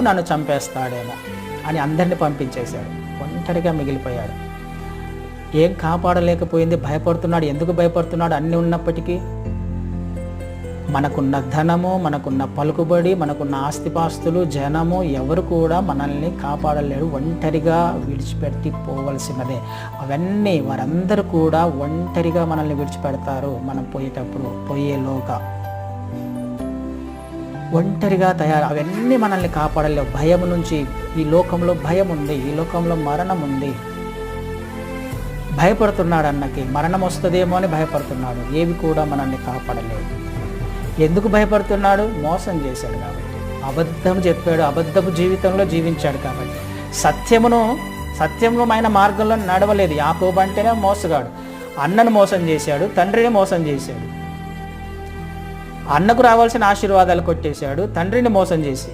నన్ను చంపేస్తాడేమో అని అందరిని పంపించేశాడు. ఒంటరిగా మిగిలిపోయాడు. ఏం కాపాడలేకపోయింది? భయపడుతున్నాడు. ఎందుకు భయపడుతున్నాడు? అన్నీ ఉన్నప్పటికీ మనకున్న ధనము మనకున్న పలుకుబడి మనకున్న ఆస్తిపాస్తులు జనము ఎవరు కూడా మనల్ని కాపాడలేరు. ఒంటరిగా విడిచిపెట్టి పోవలసినదే. అవన్నీ వారందరూ కూడా ఒంటరిగా మనల్ని విడిచిపెడతారు. మనం పోయేటప్పుడు పోయేలోగా ఒంటరిగా తయారు అవన్నీ మనల్ని కాపాడలేవు భయం నుంచి ఈ లోకంలో భయం ఉంది ఈ లోకంలో మరణం ఉంది. భయపడుతున్నాడు అన్నకి మరణం వస్తుందేమో అని భయపడుతున్నాడు. ఏవి కూడా మనల్ని కాపాడలేవు ఎందుకు భయపడుతున్నాడు? మోసం చేశాడు కాబట్టి. అబద్ధం చెప్పాడు అబద్ధపు జీవితంలో జీవించాడు కాబట్టి. సత్యమును సత్యమైన మార్గంలో నడవలేదు. యాకోబు అంటేనే మోసగాడు. అన్నను మోసం చేశాడు తండ్రిని మోసం చేశాడు. అన్నకు రావాల్సిన ఆశీర్వాదాలు కొట్టేశాడు తండ్రిని మోసం చేసి.